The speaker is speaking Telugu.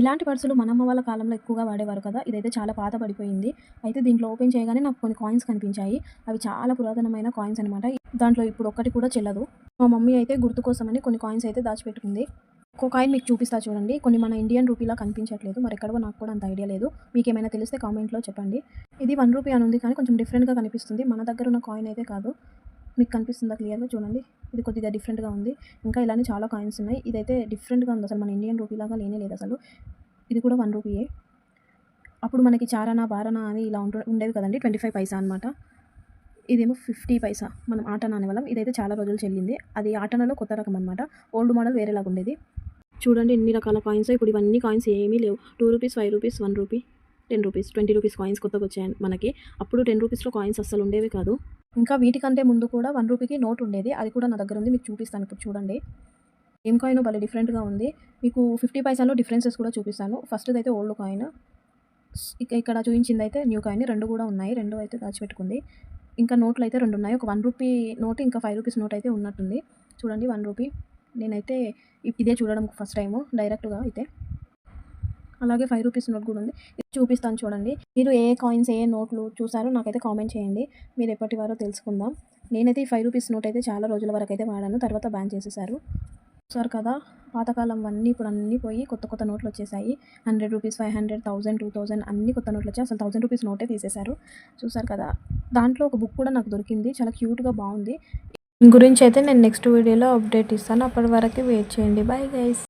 ఇలాంటి పర్సులు మన అమ్మ వాళ్ళ కాలంలో ఎక్కువగా వాడేవారు కదా ఇదైతే చాలా పాత పడిపోయింది అయితే దీంట్లో ఓపెన్ చేయగానే నాకు కొన్ని కాయిన్స్ కనిపించాయి. అవి చాలా పురాతనమైన కాయిన్స్ అనమాట దాంట్లో ఇప్పుడు ఒక్కటి కూడా చెల్లదు. మా మమ్మీ అయితే గుర్తు కోసమని కొన్ని కాయిన్స్ అయితే దాచిపెట్టుకుంది. ఒక కాయిన్ మీకు చూపిస్తా చూడండి. కొన్ని మన ఇండియన్ రూపీలా కనిపించట్లేదు. మరి ఎక్కడో నాకు కూడా అంత ఐడియా లేదు. మీకు ఏమైనా తెలిస్తే కామెంట్లో చెప్పండి. ఇది వన్ రూపీ అని ఉంది కానీ కొంచెం డిఫరెంట్గా కనిపిస్తుంది. మన దగ్గర ఉన్న కాయిన్ అయితే కాదు. మీకు కనిపిస్తుందా క్లియర్గా చూడండి. ఇది కొద్దిగా డిఫరెంట్గా ఉంది. ఇంకా ఇలానే చాలా కాయిన్స్ ఉన్నాయి. ఇదైతే డిఫరెంట్గా ఉంది. అసలు మన ఇండియన్ రూపీ లాగా లేనే లేదు అసలు. ఇది కూడా వన్ రూపీయే అప్పుడు మనకి చారనా బారనా అని ఇలా ఉంటు ఉండేవి కదండి. ట్వంటీ ఫైవ్ పైసా అనమాట ఇదేమో ఫిఫ్టీ పైసా. మనం ఆటనా అనే వాళ్ళం. ఇదైతే చాలా రోజులు చెల్లింది. అది ఆటనాలో కొత్త రకం అనమాట ఓల్డ్ మోడల్ వేరేలాగా ఉండేది. చూడండి ఎన్ని రకాల కాయిన్స్ ఇప్పుడు ఇవన్నీ కాయిన్స్ ఏమీ లేవు. Two rupees five rupees one rupee ten rupees twenty rupees coins కొత్తగా వచ్చాయి మనకి. అప్పుడు టెన్ రూపీస్లో కాయిన్స్ అస్సలు ఉండేవి కాదు. ఇంకా వీటికంటే ముందు కూడా వన్ రూపీకి నోట్ ఉండేది. అది కూడా నా దగ్గర ఉంది మీకు చూపిస్తాను. ఇప్పుడు చూడండి. ఏం కాయిన్ భలే డిఫరెంట్గా ఉంది. మీకు ఫిఫ్టీ పైసాలో డిఫరెన్సెస్ కూడా చూపిస్తాను. ఫస్ట్ అయితే ఓల్డ్ కాయిన్. ఇక ఇక్కడ చూపించింది అయితే న్యూ కాయిన్. రెండు కూడా ఉన్నాయి. రెండు అయితే దాచిపెట్టుకుంది. ఇంకా నోట్లు అయితే రెండు ఉన్నాయి. ఒక వన్ రూపీ నోట్ ఇంకా ఫైవ్ రూపీస్ నోట్ అయితే ఉన్నట్టుంది. చూడండి వన్ రూపీ. నేనైతే ఇదే చూడడం ఫస్ట్ టైము. డైరెక్ట్గా అయితే. అలాగే ఫైవ్ రూపీస్ నోట్ కూడా ఉంది. ఇది చూపిస్తాను చూడండి. మీరు ఏ కాయిన్స్ ఏ నోట్లు చూసారో నాకైతే కామెంట్ చేయండి. మీరు ఎప్పటి వారో తెలుసుకుందాం. నేనైతే ఈ ఫైవ్ రూపీస్ నోట్ అయితే చాలా రోజుల వరకు అయితే వాడాను. తర్వాత బ్యాన్ చేసేసారు చూసారు కదా పాతకాలం అన్నీ ఇప్పుడు అన్నీ పోయి కొత్త కొత్త నోట్లు వచ్చేసాయి. Hundred rupees five hundred thousand two thousand అన్ని కొత్త నోట్లు వచ్చాయి. అసలు థౌసండ్ రూపీస్ నోటే తీసేశారు. చూసారు కదా దాంట్లో ఒక బుక్ కూడా నాకు దొరికింది. చాలా క్యూట్గా బాగుంది. గురించి అయితే నేను నెక్స్ట్ వీడియోలో అప్డేట్ ఇస్తాను. అప్పటి వరకు వెయిట్ చేయండి. Bye guys